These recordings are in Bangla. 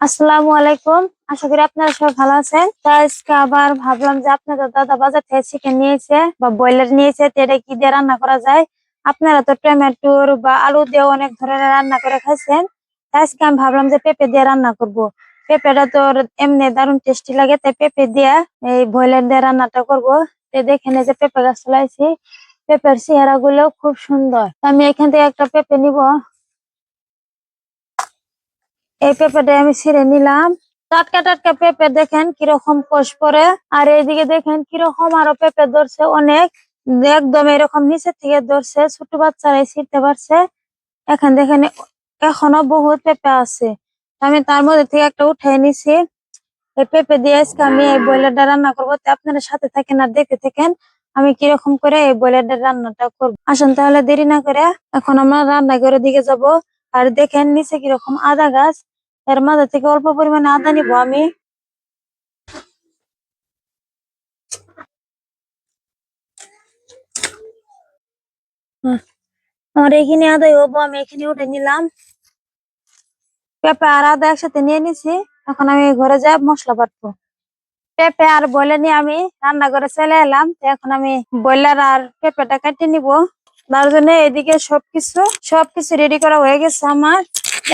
আসসালামু আলাইকুম। আশা করি আপনারা সবাই ভালো আছেন। তো আজকে আবার ভাবলাম যে আপনাদের দাদা বাজার থেকে চিকেন নিয়েছে বা ব্রয়লার নিয়েছে, তো এটা কি দিয়ে রান্না করা যায়? আপনারা তো টমেটোর বা আলু দিয়ে অনেক ধরনের রান্না করে খাইছেন। আজকে আমি ভাবলাম যে পেঁপে দিয়ে রান্না করব। পেঁপেটা তো এমনি দারুণ টেস্টি লাগে, তাই পেঁপে দিয়ে এই ব্রয়লার দিয়ে রান্নাটা করব। তো দেখে যে পেঁপে গাছ লাইছি পেঁপের চেহারা গুলো খুব সুন্দর। আমি এখান থেকে একটা পেঁপে নিব। এই পেঁপেটা আমি ছিঁড়ে নিলাম। টাটকা টাটকা পেঁপে দেখেন কীরকম কোষ পরে। আর এইদিকে দেখেন কীরকম আরও পেঁপে ধরছে অনেক। একদম এরকম নিচের থেকে ধরছে, ছোট বাচ্চারাই ছিঁড়তে পারছে। এখন দেখেন এখনও বহুত পেঁপে আছে। আমি তার মধ্যে থেকে একটা উঠে নিছি। এই পেঁপে দিয়ে আজকে আমি এই ব্রয়লারটা রান্না করব। আপনারা সাথে থাকেন আর দেখতে থাকেন আমি কীরকম করে এই ব্রয়লারটা রান্নাটা করব। আসুন তাহলে দেরি না করে এখন আমরা রান্নাঘরের দিকে যাব। আর দেখেন নিচে কীরকম আদা গাছ। এর মাঝে থেকে অল্প পরিমাণে আদা নিবো আমি। আমার এখানে আদাই হব, আমি এখানে উঠে নিলাম। পেঁপে আর আদা একসাথে নিয়ে নিছি। এখন আমি ঘরে যাই মশলা বাটবো পেঁপে আর বলে নিয়ে আমি রান্না করে চলে এলাম। এখন আমি ব্রয়লার আর পেঁপেটা কেটে নিব। তার জন্য এদিকে সবকিছু সবকিছু রেডি করা হয়ে গেছে আমার।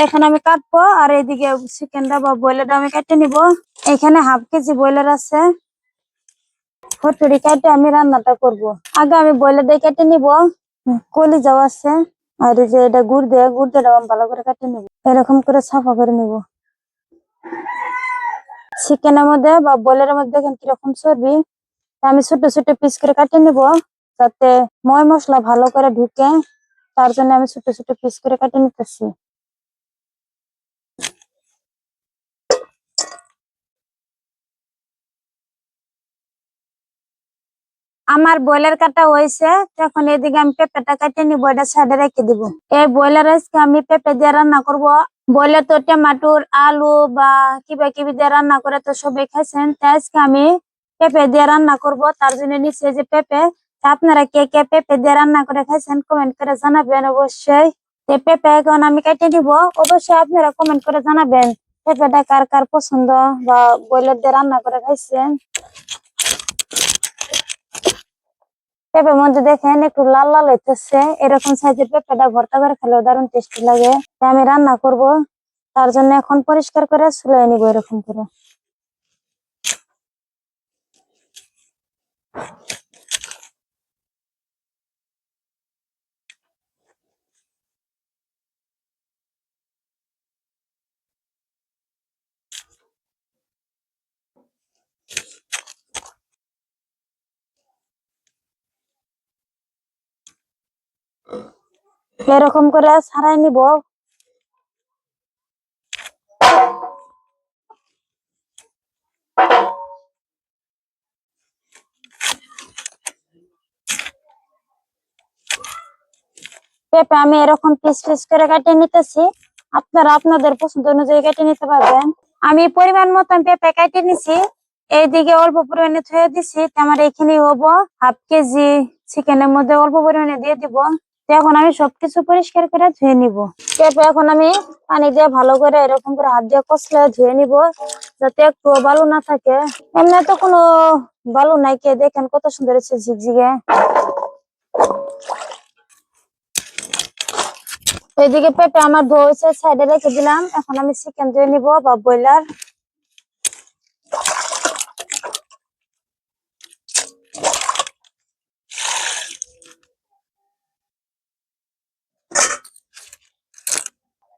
এখন আমি কাটবো আর এদিকে চিকেনটা বা ব্রয়লারটা আমি কেটে নিব। এখানে হাফ কেজি ব্রয়লার আছে। ফটুরি কেটে আমি রান্নাটা করব। আগে আমি ব্রয়লার ব্রয়লারটা কেটে নিব। কলি যাও আছে। আর এই যে এটা গুড় দিয়ে গুড় দিয়ে আমি ভালো করে কেটে নিব। এরকম করে সাফা করে নিব। চিকেনের মধ্যে বা ব্রয়লারের মধ্যে কীরকম চর্বি। আমি ছোট ছোট পিস করে কাটিয়ে নিব। যাতে ময় মশলা ভালো করে ঢুকে, তার জন্য আমি ছোট ছোট পিস করে কাটিয়ে নিতেছি। আমার ব্রয়লার কাটা হয়েছে, এখন এদিকে আমি পেঁপেটা কেটে নিব, এটা সাইডে রেখে দিব। এই ব্রয়লার আজকে আমি পেঁপে দিয়ে রান্না করব। ব্রয়লার তো টমাটোর আলু বা কিবা কিবি দিয়ে রান্না করে তো সবাই খাইছেন, তাই আজকে আমি পেঁপে দিয়ে রান্না করব। তার জন্য নিচে যে পেঁপে আপনারা কে কে পেঁপে দিয়ে রান্না করে খাইছেন কমেন্ট করে জানাবেন অবশ্যই। পেঁপে এখন আমি কেটে নিব, অবশ্যই আপনারা কমেন্ট করে জানাবেন পেঁপেটা কার কার পছন্দ বা ব্রয়লার দিয়ে রান্না করে খাইছেন। পেঁপের মধ্যে দেখেন একটু লাল লাল হইতেছে, এরকম সাইজের পেঁপেটা ভর্তা করে খেলেও দারুণ টেস্টি লাগে। আমি রান্না করব, তার জন্য এখন পরিষ্কার করে চুলাই নিব এরকম করে। এরকম করে ছাড়াই নিব। পেঁপে আমি এরকম পিস পিস করে কেটে নিতেছি। আপনারা আপনাদের পছন্দ অনুযায়ী কেটে নিতে পারবেন। আমি পরিমাণ মতন পেঁপে কেটে নিছি। এইদিকে অল্প পরিমাণে থয়ে দিছি। আমার এখানে হব। হাফ কেজি চিকেনের মধ্যে অল্প পরিমাণে দিয়ে দিব। এখন আমি সবকিছু পরিষ্কার করে ধুয়ে নিব। পেঁপে এখন আমি পানি দিয়ে ভালো করে এরকম করে হাত দিয়ে কষলে ধুয়ে নিব, যাতে একটু বালু না থাকে। এমনি তো কোনো বালু নাই কে, দেখেন কত সুন্দর হচ্ছে ঝিকঝিকে। এদিকে পেঁপে আমার ধোয়েছে সাইডে রেখে দিলাম। এখন আমি চিকেন ধুয়ে নিব বা ব্রয়লার।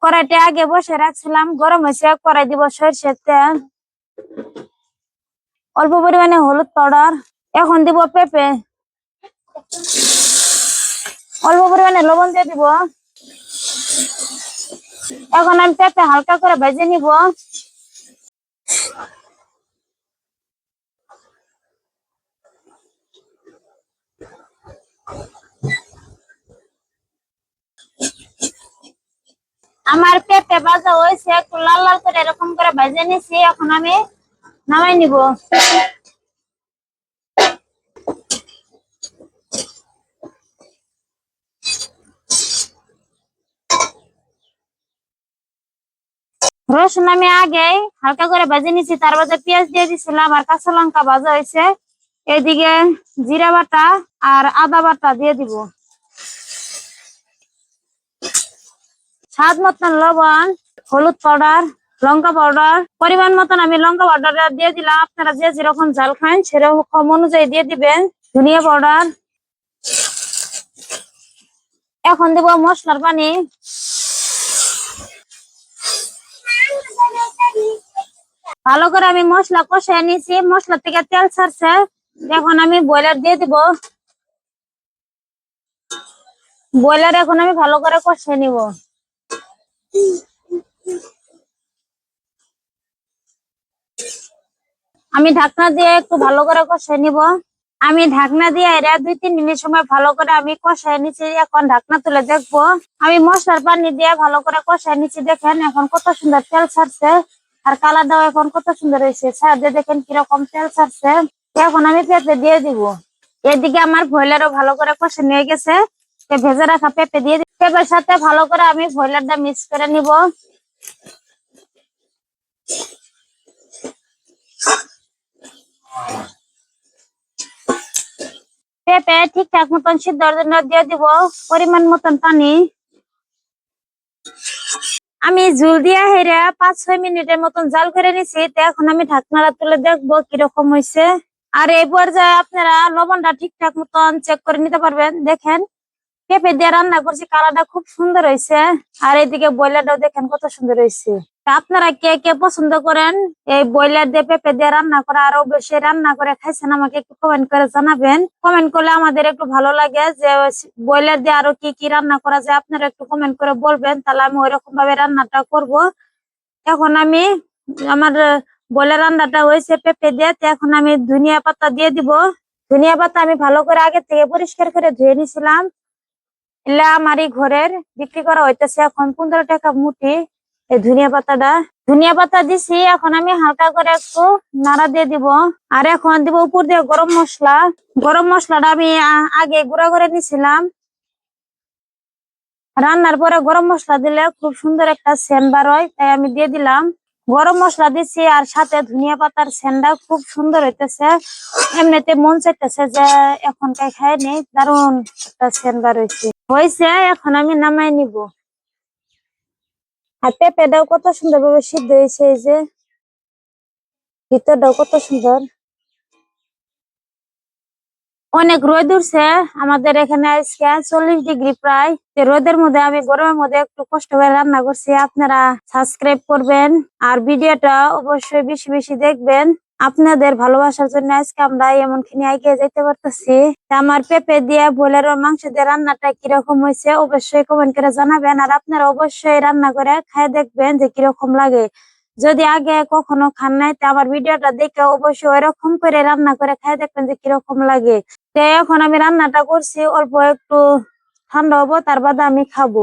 কড়াইটা আগে বসে রাখছিলাম, গরম হয়েছে, কড়াই দিব সরষের অল্প পরিমাণে হলুদ পাউডার, এখন দিব পেঁপে। অল্প পরিমাণে লবণ দিয়ে দিব। এখন আমি পেঁপে হালকা করে ভেজে নিব। আমার পেঁপে ভাজা হয়েছে, একটু লাল লাল করে এরকম করে ভেজে নিছি, এখন আমি নামাই নিব। রসুন আমি আগে হালকা করে ভেজে নিছি, তার মধ্যে পেঁয়াজ দিয়ে দিছিলাম আর কাঁচা লঙ্কা ভাজা হয়েছে। এদিকে জিরা বাটা আর আদা বাটা দিয়ে দিব। স্বাদ মতন লবণ, হলুদ পাউডার লঙ্কা পাউডার পরিমাণ মতন আমি লঙ্কা পাউডারটা দিয়ে দিলাম। আপনারা যে যেরকম ঝাল খান সেরকম অনুযায়ী দিয়ে দিবেন। ধনিয়া পাউডার এখন দেবো মশলার পানি। ভালো করে আমি মশলা কষাই নিয়েছি। মশলা থেকে তেল ছাড়ছে। এখন আমি ব্রয়লার দিয়ে দিব। ব্রয়লার এখন আমি ভালো করে কষাই নিব। আমি ঢাকনা দিয়ে একটু ভালো করে কষাই নিব। আমি ঢাকনা দিয়ে এরা দুই তিন মিনিট সময় ভালো করে আমি কষাই নিচ্ছি এখন ঢাকনা তুলে দেখব। আমি মশলার পানি দিয়ে ভালো করে কষাই নিচ্ছি দেখেন এখন কত সুন্দর তেল ছাড়ছে। আর কালারটাও এখন কত সুন্দর হয়েছে। ছাড় দিয়ে দেখেন কীরকম তেল ছাড়ছে। এখন আমি পেঁপে দিয়ে দিব। এদিকে আমার ভয়লারও ভালো করে কষে নিয়ে গেছে। ভেজে রাখা পেঁপে দিয়ে পেঁপের সাথে ভালো করে আমি ভয়লারটা মিক্স করে নিব। পেঁপে ঠিকঠাক মতন সিদ্ধর জন্য দিয়ে দিব পরিমাণ মতন পানি। আমি ঝুল দিয়া হেরে পাঁচ ছয় মিনিটের মতন জাল করে নিছি, তো এখন আমি ঢাকনাটা তুলে দেখব কীরকম হয়েছে আর এই পর্যায়ে আপনারা লবণটা ঠিকঠাক মতন চেক করে নিতে পারবেন। দেখেন পেঁপে দিয়ে রান্না করছি, কালারটা খুব সুন্দর হয়েছে। আর এদিকে ব্রয়লারটাও দেখেন কত সুন্দর হয়েছে। আপনারা কে কে পছন্দ করেন, এই ব্রয়লার দিয়ে পেঁপে দিয়ে রান্না করা, আরও বেশি রান্না করে খাইছেন আমাকে একটু কমেন্ট করে জানাবেন। কমেন্ট করলে আমাদের একটু ভালো লাগে যে, ব্রয়লার দিয়ে আরও কি কি রান্না করা যায়, আপনারা একটু কমেন্ট করে বলবেন, তাহলে আমি ওইরকম ভাবে রান্নাটা করব। এখন আমি, আমার ব্রয়লার রান্নাটা হয়েছে পেঁপে দিয়ে এখন আমি ধনিয়া পাতা দিয়ে দিব। ধনিয়া পাতা আমি ভালো করে আগে থেকে পরিষ্কার করে ধুয়ে নিছিলাম। এলে আমার ঘরের বিক্রি করা হইতেছে এখন পনেরো টাকা মুঠি। এই ধনিয়া পাতাটা। ধনিয়া পাতা দিছি, এখন আমি হালকা করে একটু নাড়া দিয়ে দিব। আর এখন দিব উপর দিয়ে গরম মশলা। গরম মশলাটা আমি আগে গুঁড়া করে নিছিলাম। রান্নার পরে গরম মশলা দিলে খুব সুন্দর একটা সেন্ট বার হয়, তাই আমি দিয়ে দিলাম। গরম মশলা দিছি আর সাথে ধনিয়া পাতার সেন্ডা খুব সুন্দর হইতেছে। এমনিতে মন চাইতেছে যে এখন কাই খাই নেই দারুণ একটা সেন্ডা রয়েছে হয়েছে এখন আমি নামাই নিব। আর পেঁপেটাও কত সুন্দর ভাবে সিদ্ধ হয়েছে এই যে। ভিতরটাও কত সুন্দর। অনেক রোদ উঠছে। আমাদের এখানে আজকে চল্লিশ ডিগ্রি প্রায়। রোদের মধ্যে আমি গরমের মধ্যে একটু কষ্ট করে রান্না করছি। আপনারা সাবস্ক্রাইব করবেন আর ভিডিওটা অবশ্যই বেশি বেশি দেখবেন। আপনাদের ভালোবাসার জন্য আজকে আমরা এমন খিনি এগিয়ে যেতে পারতেছি। আমার পেঁপে দিয়ে বোলের মাংস দিয়ে রান্নাটা কীরকম হয়েছে অবশ্যই কমেন্ট করে জানাবেন। আর আপনারা অবশ্যই রান্না করে খায় দেখবেন যে কীরকম লাগে। যদি আগে কখনো খান নাই, তা আমার ভিডিওটা দেখে অবশ্যই ওইরকম করে রান্না করে খাই দেখবেন যে কীরকম লাগে। তো এখন আমি রান্নাটা করছি অল্প একটু ঠান্ডা হব তার আমি খাব।